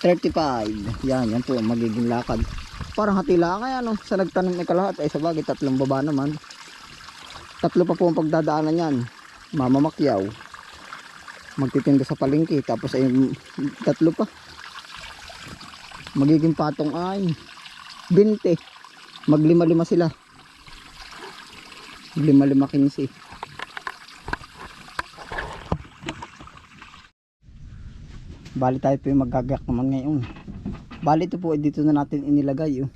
35. Yan, yan po ang magiging lakad. Parang hati lang ano, sa nagtanim ay kalahat ay sa bagay tatlong baba naman. Tatlo pa po ang pagdadaanan yan. Mamamakyaw. Magtitinda sa palengke tapos ay tatlo pa. Magiging patong ay 20. Maglima-lima sila. Lima-lima 15. Bali tayo po yung magagayak naman ngayon. Bali ito po ay dito na natin inilagay. Oh.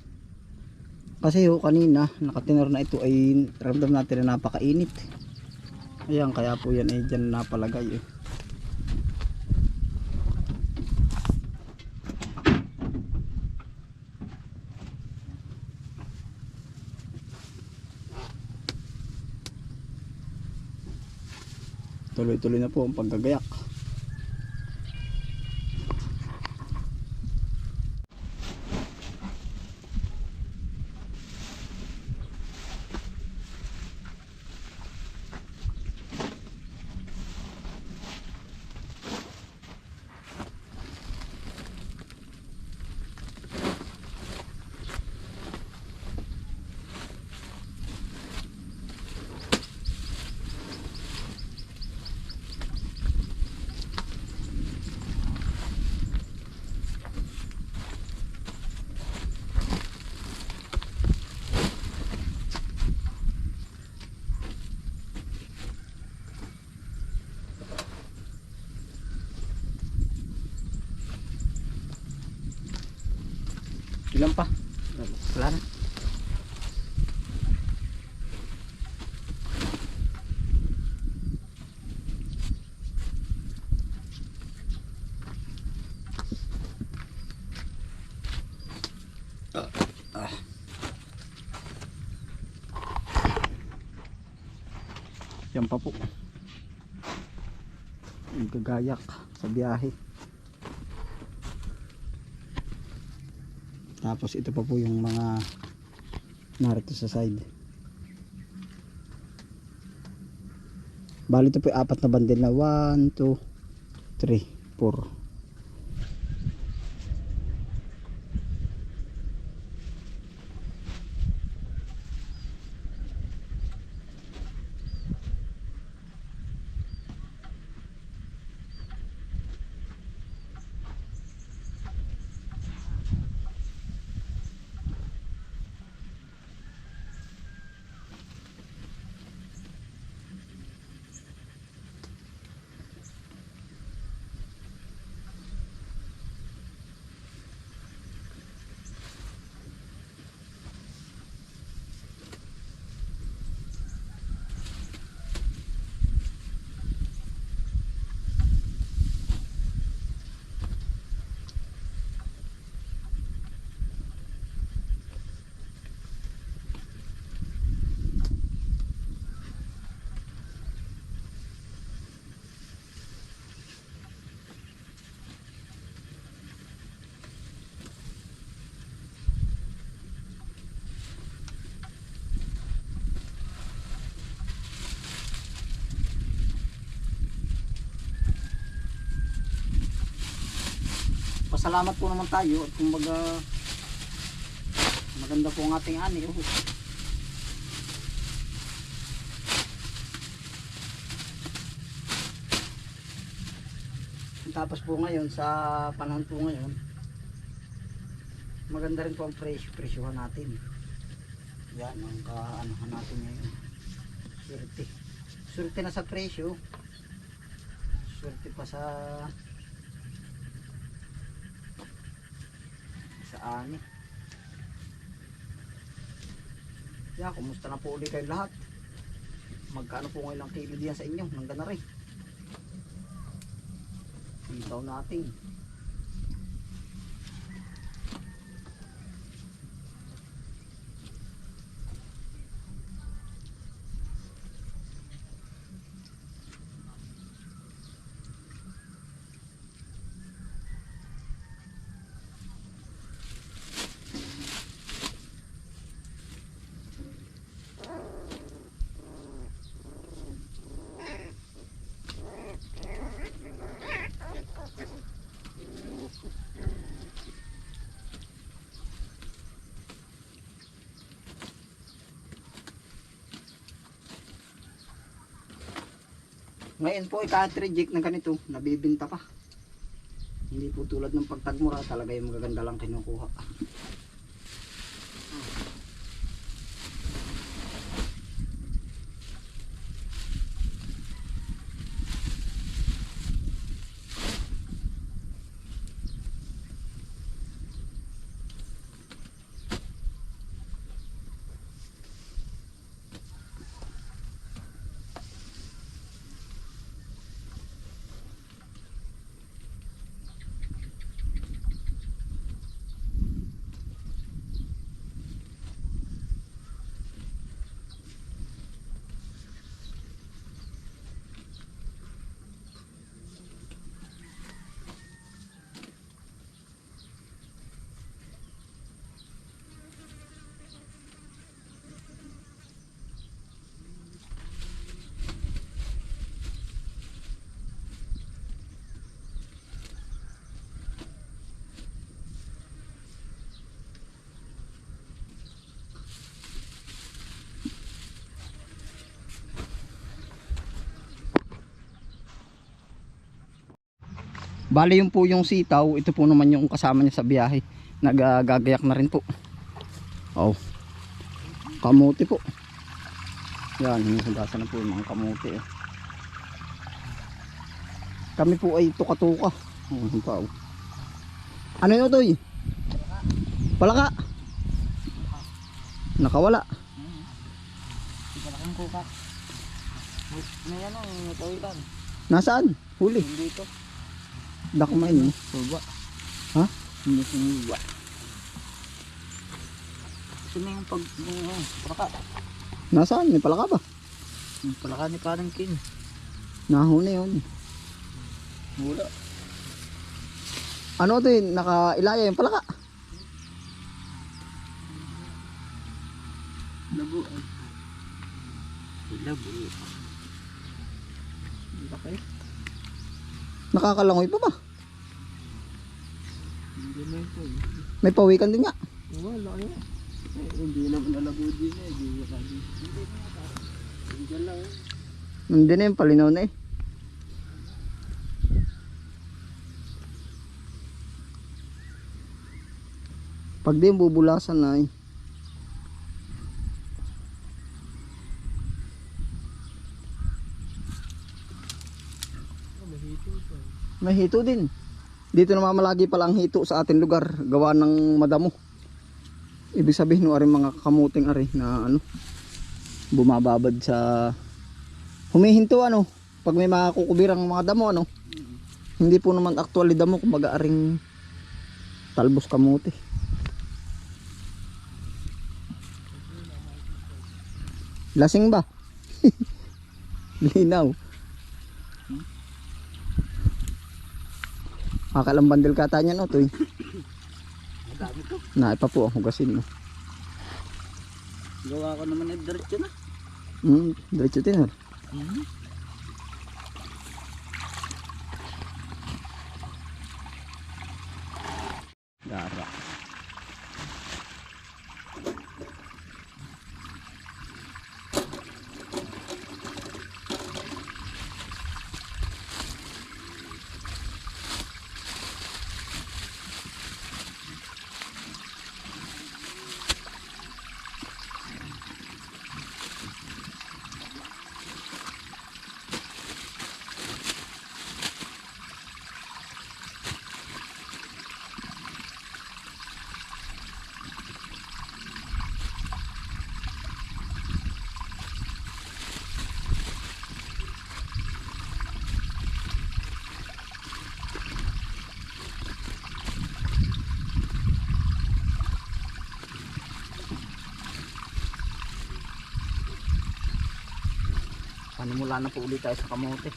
Kasi ho kanina nakatinor na ito ay ramdam natin na napakainit. Ayan kaya po yan ay dyan napalagay. Oh. Tuloy-tuloy na po ang paggagayak. Ilan pa? Wala na. Yan pa po. Yung gagayak sa biyahe. Tapos ito pa po yung mga narito sa side. Bali ito po apat na bandil na 1, 2, 3, 4. Pasalamat po naman tayo at kumbaga maganda po ang ating ani. Oh. Tapos po ngayon sa panahon po ngayon maganda rin po ang presyo presyohan natin. Yan ang kaanohan natin ngayon. Swerte. Swerte na sa presyo. Swerte pa sa sa ani. Yan, kumusta na po ulit kayo lahat? Magkano po ngayon ang kilo diyan sa inyo? Nang gana rin. Itaw natin. Ngayon po ay kahit reject na ganito, nabibinta pa. Hindi po tulad ng pagtagmura, talaga yung magaganda lang kinukuha. Bali yung po yung sitaw, ito po naman yung kasama niya sa biyahe. Nagagayak na rin po. Oh. Kamuti po. Yan, hinuhugasan na po yung mga kamuti. Eh. Kami po ay tuka-tuka. Oh. Ano yun ito eh? Palaka. Nakawala. Malaking kuka. May ano, may tawilan. Nasaan? Huli. Hindi ito. Dakmain. eh. Suba. Ha? Hindi sumuba. Gusto mo yung pag... Oh, palaka. Nasaan? May palaka ba? Yung palaka ni Parang King. Nahuli yun. Wala. Ano ito eh? Nakailaya yung palaka. Labo. Labo. Laki. Nakakalangoy pa ba? Hindi na ito. May pawikan din nga. Wala kaya. Eh, hindi naman nalabo din eh. Hindi wala din. Hindi na ata. Hindi lang eh. Hindi na yung palinaw na eh. Pag di yung bubulasan na eh. May hito din. Dito namamalagi pala ang hito sa ating lugar. Gawa ng madamo. Ibig sabihin no ari mga kamuting ari na ano bumababad sa humihinto ano pag may mga kukubirang mga damo ano hindi po naman actually damo kumbaga aring talbos kamuti lasing ba linaw Makalang bandel kata niya no to eh. Madami to. Na ipa po ang hugasin no. Gawa ko naman eh. Diretso na. Hmm, diretso din. Mhm. Panimula na po ulit tayo sa kamote.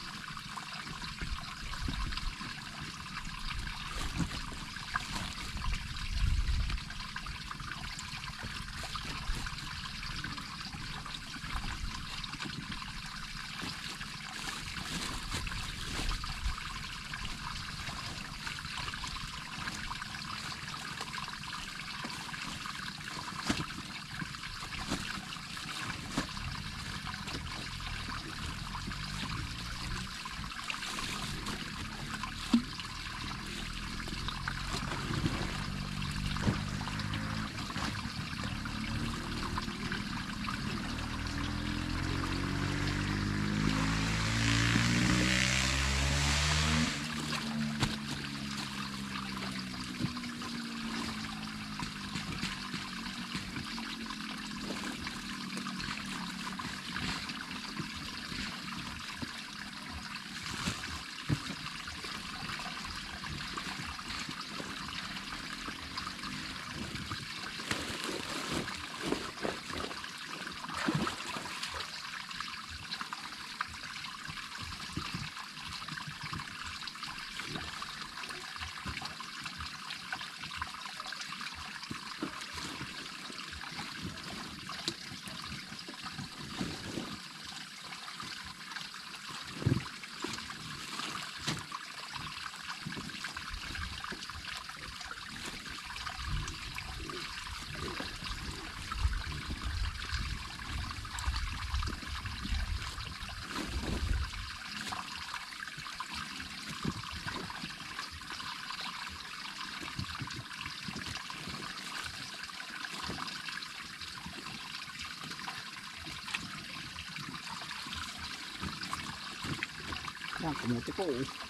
Yan, kumuti po eh.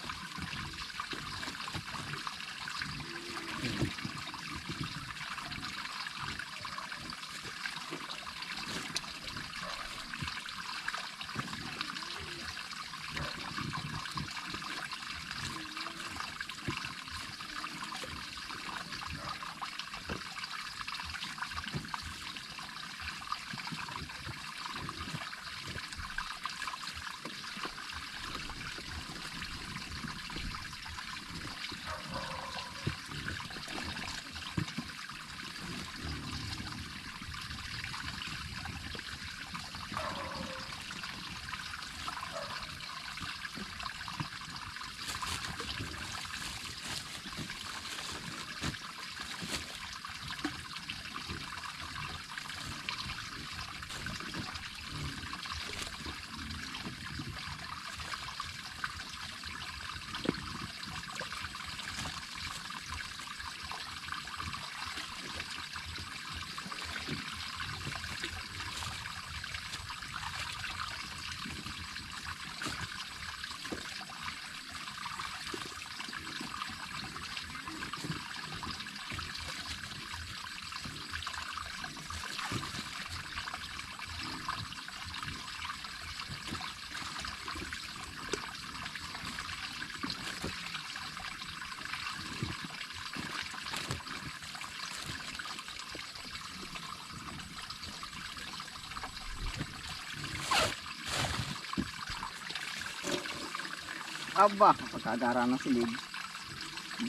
Aba, pagkagara ng silid.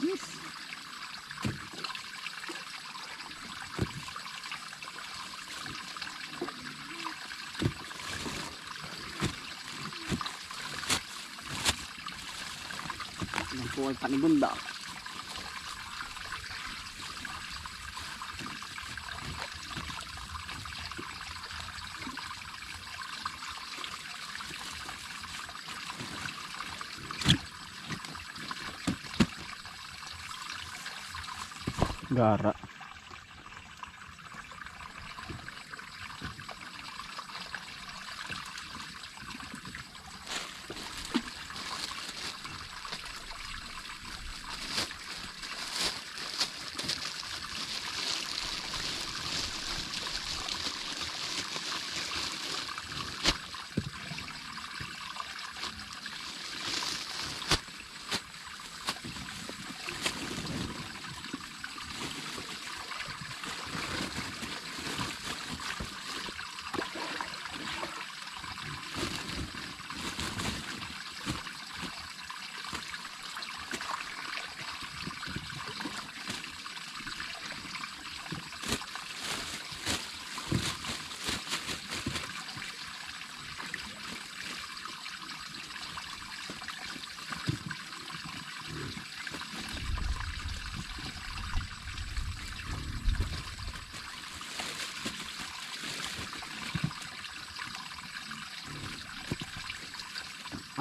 Yes. Yan po ay panigunda. cigarra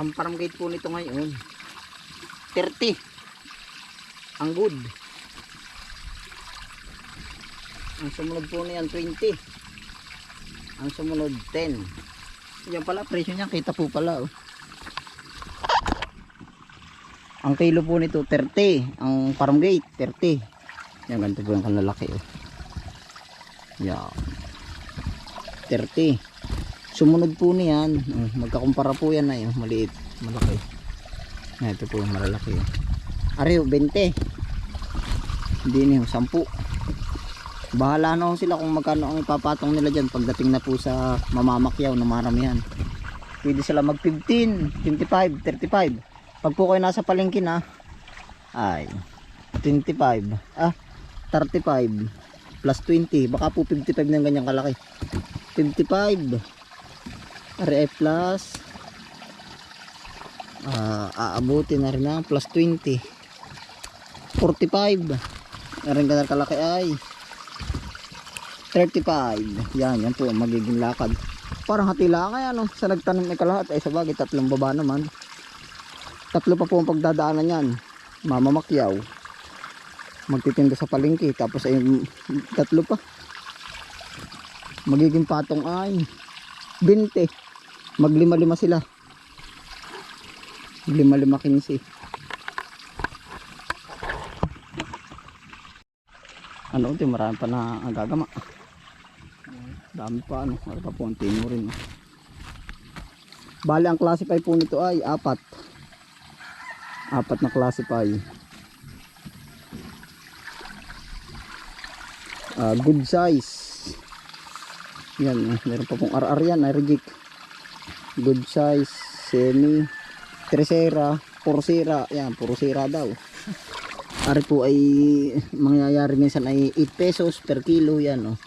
Ang farm gate po nito ngayon 30 ang good. Ang sumunod po niyan 20 ang sumunod 10 yan pala presyo niya kita po pala oh. ang kilo po nito 30 ang farm gate 30 yan ganito po yung kalalaki oh. yan. 30 sumunod po niyan. Uh, magkakumpara po yan yun maliit malaki. Na ito po malalaki oh. ariyo 20 hindi niyo 10 bahala na sila kung magkano ang ipapatong nila dyan pagdating na po sa mamamakyaw na maramihan. Pwede sila mag 15 25 35 pag po kayo nasa palengke na ay 25 ah 35 plus 20 baka po 55 ng ganyang kalaki. 55 RF plus ah aabuti na rin ng plus 20 45 na rin kalaki ay. 35 yan yan po magiging lakad. Parang hati lang kaya no sa nagtanim may kalahat ay sa bagay tatlong baba naman. Tatlo pa po ang pagdadaanan yan mamamakyaw magtitinda sa palengke tapos ay tatlo pa. Magiging patong ay 20 maglima lima sila Lima lima kinsi. Ano ito, marami pa na ang gagama. Dami pa ano, wala pa po ang tino rin. Bali ang classify po nito ay apat. Apat na classify. Ah, good size. Yan, meron pa pong RR yan, reject. Good size, semi, tresera, pursira, yan, pursira daw. Ari po ay mangyayari minsan ay 8 pesos per kilo yan oh.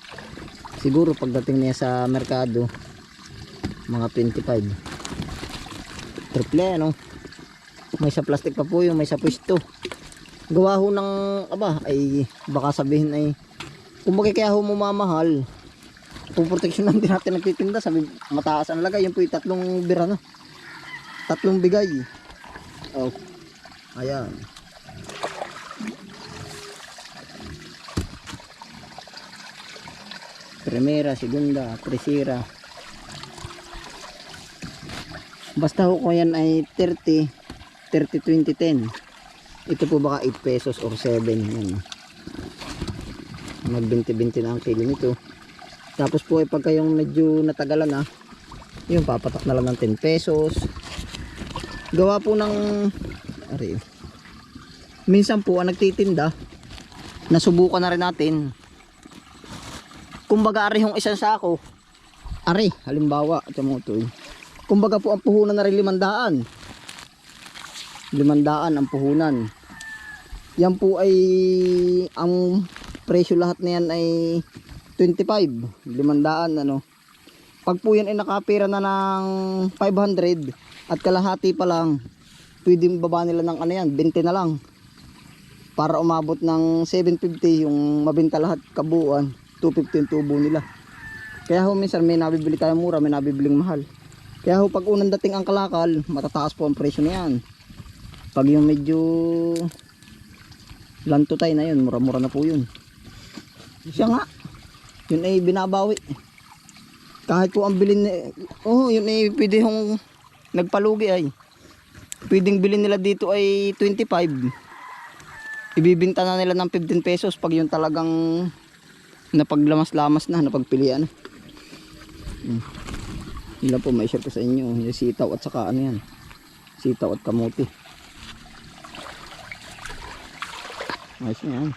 Siguro pagdating niya sa merkado mga 25. Triple ano. May sa plastic pa po yung may sa pwesto. Gawa ho ng aba ay baka sabihin ay bakit kaya ho mamamahal puproteksyonan din natin nagtitinda sabi mataas ang lagay yun po yung tatlong bira na. Tatlong bigay. Oh ayan. Primera, segunda, tercera basta kung yan ay 30 30, 20, 10 ito po baka 8 pesos or 7 yan. Mag 20-20 na ang kilo nito tapos po ay pagka yung medyo natagalan na yun papatak na lang ng 10 pesos. Gawa po ng ari minsan po ang nagtitinda nasubukan na rin natin. Kumbaga ari yung isang sako ari halimbawa ito eh. kumbaga po ang puhunan na rin limandaan. Limandaan ang puhunan. Yan po ay ang presyo lahat na yan ay 25 limandaan ano. Pag po yan ay nakapira na ng 500 at kalahati pa lang pwedeng baba nila ng ano yan 20 na lang. Para umabot ng 750 yung mabenta lahat kabuuan 250 yung tubo nila. Kaya ho minsan may nabibili tayo mura may nabibiling mahal. Kaya ho pag unang dating ang kalakal matataas po ang presyo na yan. Pag yung medyo lantutay na yun mura mura na po yun. Siya nga yun ay binabawi. Kahit po ang bilin oh yun ay pwede hong nagpalugi ay. Pwedeng bilhin nila dito ay 25 ibibinta na nila ng 15 pesos pag yung talagang napaglamas-lamas na napagpilian hmm. yun po may share ko sa inyo. Yung sitaw at saka ano yan. Sitaw at kamuti ayos na yan